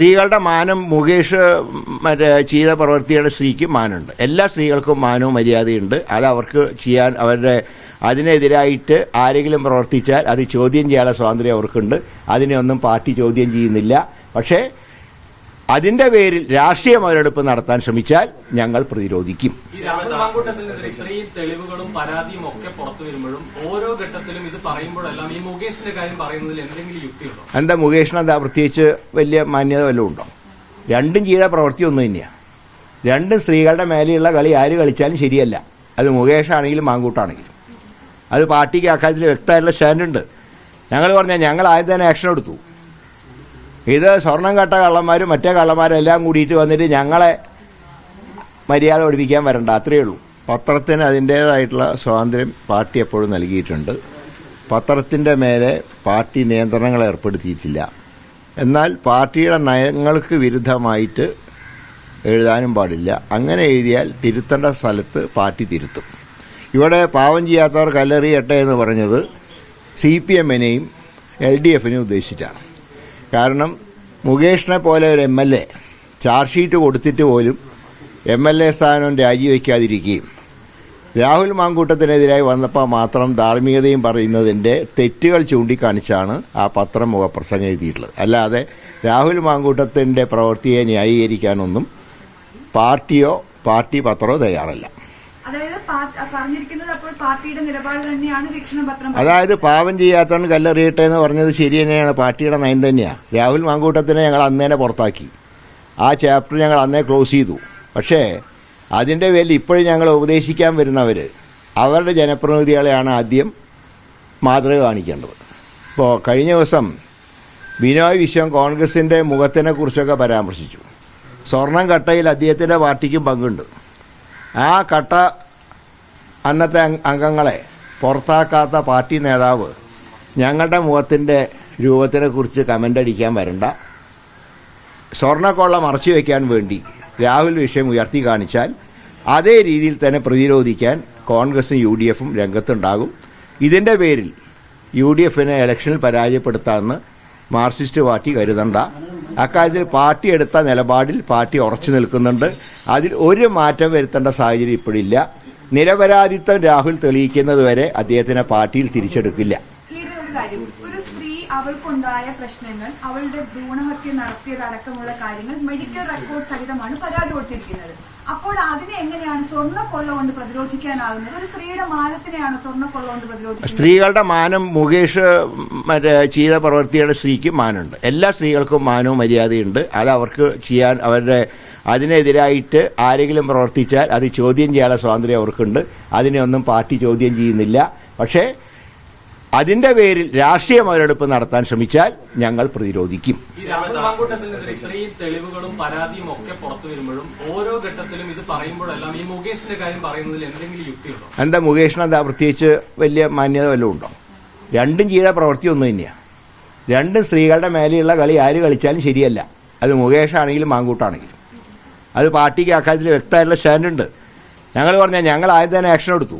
സ്ത്രീകളുടെ മാനം മുകേഷ് മറ്റേ ചെയ്ത പ്രവൃത്തിയുടെ സ്ത്രീക്ക് മാനമുണ്ട് എല്ലാ സ്ത്രീകൾക്കും മാനവും മര്യാദയുണ്ട്. അത് അവർക്ക് ചെയ്യാൻ അവരുടെ അതിനെതിരായിട്ട് ആരെങ്കിലും പ്രവർത്തിച്ചാൽ അത് ചോദ്യം ചെയ്യാനുള്ള സ്വാതന്ത്ര്യം അവർക്കുണ്ട്. അതിനെ ഒന്നും പാർട്ടി ചോദ്യം ചെയ്യുന്നില്ല. പക്ഷേ അതിന്റെ പേരിൽ രാഷ്ട്രീയ മുതലെടുപ്പ് നടത്താൻ ശ്രമിച്ചാൽ ഞങ്ങൾ പ്രതിരോധിക്കും. തെളിവുകളും പരാതിയും ഒക്കെ പുറത്തു വരുമ്പോഴും ഓരോ ഘട്ടത്തിലും ഇത് പറയുമ്പോഴെല്ലാം ഈ മുകേഷിന്റെ കാര്യം പറയുന്നതിൽ എന്തെങ്കിലും യുക്തിയുണ്ടോ? എന്താ മുകേഷിന് എന്താ പ്രത്യേകിച്ച് വലിയ മാന്യത വല്ലതും ഉണ്ടോ? രണ്ടും ചെയ്ത പ്രവൃത്തി ഒന്നും തന്നെയാണ് രണ്ടും സ്ത്രീകളുടെ മേലെയുള്ള കളി ആര് കളിച്ചാലും ശരിയല്ല. അത് മുകേഷാണെങ്കിലും മാങ്കൂട്ടാണെങ്കിലും. അത് പാർട്ടിക്ക് അക്കാര്യത്തിൽ വ്യക്തമായിട്ടുള്ള സ്റ്റാൻഡുണ്ട്. ഞങ്ങൾ പറഞ്ഞാൽ ഞങ്ങൾ ആദ്യം തന്നെ ആക്ഷൻ എടുത്തു. ഇത് സ്വർണം കട്ട കള്ളന്മാരും മറ്റേ കള്ളന്മാരും എല്ലാം കൂടിയിട്ട് വന്നിട്ട് ഞങ്ങളെ മര്യാദ പഠിപ്പിക്കാൻ വരണ്ട. അത്രയേ ഉള്ളൂ. പത്രത്തിന് അതിന്റേതായിട്ടുള്ള സ്വാതന്ത്ര്യം പാർട്ടി എപ്പോഴും നൽകിയിട്ടുണ്ട്. പത്രത്തിന്റെ മേലെ പാർട്ടി നിയന്ത്രണങ്ങൾ ഏർപ്പെടുത്തിയിട്ടില്ല. എന്നാൽ പാർട്ടിയുടെ നയങ്ങൾക്ക് വിരുദ്ധമായിട്ട് എഴുതാനും പാടില്ല. അങ്ങനെ എഴുതിയാൽ തിരുത്തേണ്ട സ്ഥലത്ത് പാർട്ടി തിരുത്തും. ഇവിടെ പാവം ചെയ്യാത്തവർ കല്ലെറിയട്ടെ എന്ന് പറഞ്ഞത് സി പി എമ്മിനെയും എൽ ഡി എഫിനെയും ഉദ്ദേശിച്ചിട്ടാണ്. കാരണം മുകേഷിനെ പോലെ ഒരു M L A charge sheet കൊടുത്തിട്ട് പോലും എം എൽ എ സ്ഥാനം രാജിവെക്കാതിരിക്കുകയും രാഹുൽ മാങ്കൂട്ടത്തിനെതിരായി വന്നപ്പോൾ മാത്രം ധാർമ്മികതയും പറയുന്നതിന്റെ തെറ്റുകൾ ചൂണ്ടിക്കാണിച്ചാണ് ആ പത്രം മുഖപ്രസംഗം എഴുതിയിട്ടുള്ളത്. അല്ലാതെ രാഹുൽ മാങ്കൂട്ടത്തിന്റെ പ്രവൃത്തിയെ ന്യായീകരിക്കാനൊന്നും പാർട്ടിയോ പാർട്ടി പത്രമോ തയ്യാറല്ല. അതായത് അപ്പോൾ പാർട്ടിയുടെ നിലപാട് തന്നെയാണ് അതായത് പാവം ചെയ്യാത്തവൻ കല്ലെറിയട്ടെ എന്ന് പറഞ്ഞത് ശരി തന്നെയാണ്. പാർട്ടിയുടെ നയം തന്നെയാണ് രാഹുൽ മാങ്കൂട്ടത്തിനെ ഞങ്ങൾ അന്നേനെ പുറത്താക്കി. ആ ചാപ്റ്റർ ഞങ്ങൾ അന്നേ ക്ലോസ് ചെയ്തു. പക്ഷേ അതിന്റെ പേരിൽ ഇപ്പോഴും ഞങ്ങൾ ഉപദേശിക്കാൻ വരുന്നവർ അവരുടെ ജനപ്രതിനിധികളെയാണ് ആദ്യം മാതൃക കാണിക്കേണ്ടത്. ഇപ്പോൾ കഴിഞ്ഞ ദിവസം ബിനോയ് വിശ്വം കോൺഗ്രസിന്റെ മുഖത്തിനെ കുറിച്ചൊക്കെ പരാമർശിച്ചു. സ്വർണം കട്ടയിൽ അദ്ദേഹത്തിന്റെ പാർട്ടിക്കും പങ്കുണ്ട്. ആ കട്ട അന്നത്തെ അംഗ- അംഗങ്ങളെ പുറത്താക്കാത്ത പാർട്ടി നേതാവ് ഞങ്ങളുടെ മുഖത്തിന്റെ രൂപത്തിനെ കുറിച്ച് കമന്റ് അടിക്കാൻ വരണ്ട. സ്വർണക്കൊള്ള മറച്ചു വയ്ക്കാൻ വേണ്ടി രാഹുൽ വിഷയം ഉയർത്തി കാണിച്ചാൽ അതേ രീതിയിൽ തന്നെ പ്രതിരോധിക്കാൻ കോൺഗ്രസും യു ഡി എഫും രംഗത്തുണ്ടാകും. ഇതിന്റെ പേരിൽ യു ഡി എഫിനെ ഇലക്ഷനിൽ പരാജയപ്പെടുത്താമെന്ന് മാർക്സിസ്റ്റ് പാർട്ടി കരുതണ്ട. അക്കാര്യത്തിൽ പാർട്ടി എടുത്ത നിലപാടിൽ പാർട്ടി ഉറച്ചു നിൽക്കുന്നുണ്ട്. അതിൽ ഒരു മാറ്റം വരുത്തേണ്ട സാഹചര്യം ഇപ്പോഴില്ല നിരപരാധിത്വം രാഹുൽ തെളിയിക്കുന്നത് വരെ അദ്ദേഹത്തിനെ പാർട്ടിയിൽ തിരിച്ചെടുക്കില്ല. അവൾക്കുണ്ടായ പ്രശ്നങ്ങൾ അവളുടെ ഭ്രൂണഹത്യ നടത്തിയതടക്കമുള്ള കാര്യങ്ങൾ മെഡിക്കൽ റെക്കോർഡ് സഹിതമാണ് പരാതി കൊടുത്തിരിക്കുന്നത്. അപ്പോൾ അതിനെ എങ്ങനെയാണ് സ്വർണക്കൊള്ള കൊണ്ട് പ്രതിരോധിക്കാനാകുന്നത് ഒരു സ്ത്രീയുടെ മാനത്തിനെയാണ് സ്വർണക്കൊള്ള കൊണ്ട് പ്രതിരോധിക്കുന്നത്? സ്ത്രീകളുടെ മാനം മുകേഷ് മറ്റേ ചെയ്ത പ്രവൃത്തിയുടെ സ്ത്രീക്ക് മാനമുണ്ട്. എല്ലാ സ്ത്രീകൾക്കും മാനവും മര്യാദയുണ്ട്. അത് അവർക്ക് ചെയ്യാൻ അവരുടെ അതിനെതിരായിട്ട് ആരെങ്കിലും പ്രവർത്തിച്ചാൽ അത് ചോദ്യം ചെയ്യാനുള്ള സ്വാതന്ത്ര്യം അവർക്കുണ്ട്. അതിനെ ഒന്നും പാർട്ടി ചോദ്യം ചെയ്യുന്നില്ല. പക്ഷേ അതിന്റെ പേരിൽ രാഷ്ട്രീയ മുതലെടുപ്പ് നടത്താൻ ശ്രമിച്ചാൽ ഞങ്ങൾ പ്രതിരോധിക്കും. ഇത്രയും തെളിവുകളും പരാതിയും ഒക്കെ പുറത്തു വരുമ്പോഴും ഓരോ ഘട്ടത്തിലും ഇത് പറയുമ്പോഴെല്ലാം ഈ മുകേഷിന്റെ കാര്യം പറയുന്നതിൽ എന്തെങ്കിലും യുക്തിയുണ്ടോ? എന്താ മുകേഷിന് എന്താ പ്രത്യേകിച്ച് വലിയ മാന്യത വല്ലതും ഉണ്ടോ? രണ്ടും ചെയ്ത പ്രവൃത്തി ഒന്നും തന്നെയാണ് രണ്ടും സ്ത്രീകളുടെ മേലെയുള്ള കളി ആര് കളിച്ചാലും ശരിയല്ല. അത് മുകേഷാണെങ്കിലും മാങ്കൂട്ടാണെങ്കിലും. അത് പാർട്ടിക്ക് അക്കാര്യത്തിൽ വ്യക്തമായിട്ടുള്ള സ്റ്റാൻഡുണ്ട്. ഞങ്ങൾ പറഞ്ഞാൽ ഞങ്ങൾ ആദ്യം തന്നെ ആക്ഷൻ എടുത്തു.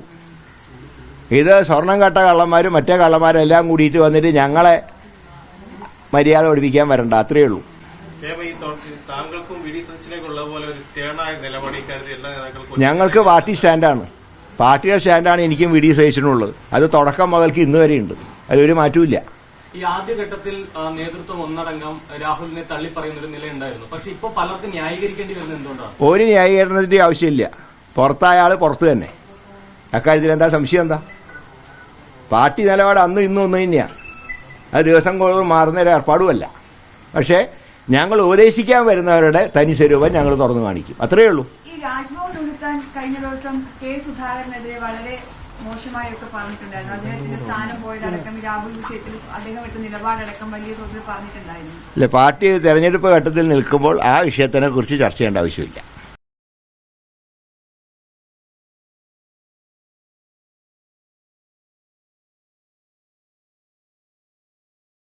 ഇത് സ്വർണം കട്ട കള്ളന്മാരും മറ്റേ കള്ളന്മാരും എല്ലാം കൂടിയിട്ട് വന്നിട്ട് ഞങ്ങളെ മര്യാദ പഠിപ്പിക്കാൻ വരണ്ട അത്രയേ ഉള്ളൂ. ഞങ്ങൾക്ക് പാർട്ടി സ്റ്റാൻഡാണ്. പാർട്ടിയുടെ സ്റ്റാൻഡാണ് എനിക്കും വി ഡി സഹിച്ചിട്ടുള്ളത് അത് തുടക്കം മുതൽക്ക് ഇന്ന് വരെയുണ്ട്. അതൊരു മാറ്റവും ഈ ആദ്യഘട്ടത്തിൽ നേതൃത്വം ഒന്നടങ്കം രാഹുലിനെ തള്ളിപ്പറയുന്ന ഒരു നിലയുണ്ടായിരുന്നു. പക്ഷെ ഇപ്പൊ പലർക്കും ന്യായീകരിക്കേണ്ടി വരുന്നത് എന്തുകൊണ്ടാണ്? ഒരു ന്യായീകരണത്തിന്റെ ആവശ്യമില്ല. പുറത്തായ ആൾ പുറത്ത് തന്നെ. അക്കാര്യത്തിൽ എന്താ സംശയം എന്താ? പാർട്ടി നിലപാട് അന്നും ഇന്നും ഒന്നും തന്നെയാണ് അത് ദിവസം കൂടുതൽ മാറുന്ന ഒരു ഏർപ്പാടുമല്ല. പക്ഷേ ഞങ്ങൾ ഉപദേശിക്കാൻ വരുന്നവരുടെ തനി സ്വരൂപം ഞങ്ങൾ തുറന്നു കാണിക്കും. അത്രയേ ഉള്ളൂ. ഈ രാജ്ഭവൻ കഴിഞ്ഞ ദിവസം കെ സുധാകരനെതിരെ വളരെ മോശമായൊക്കെ പറഞ്ഞിട്ടുണ്ടായിരുന്നു. അദ്ദേഹത്തിന്റെ രാഹുൽ വിഷയത്തിൽ അദ്ദേഹം നിലപാടടക്കം പാർട്ടി തെരഞ്ഞെടുപ്പ് ഘട്ടത്തിൽ നിൽക്കുമ്പോൾ ആ വിഷയത്തിനെ കുറിച്ച് ചർച്ച ചെയ്യേണ്ട ആവശ്യമില്ല.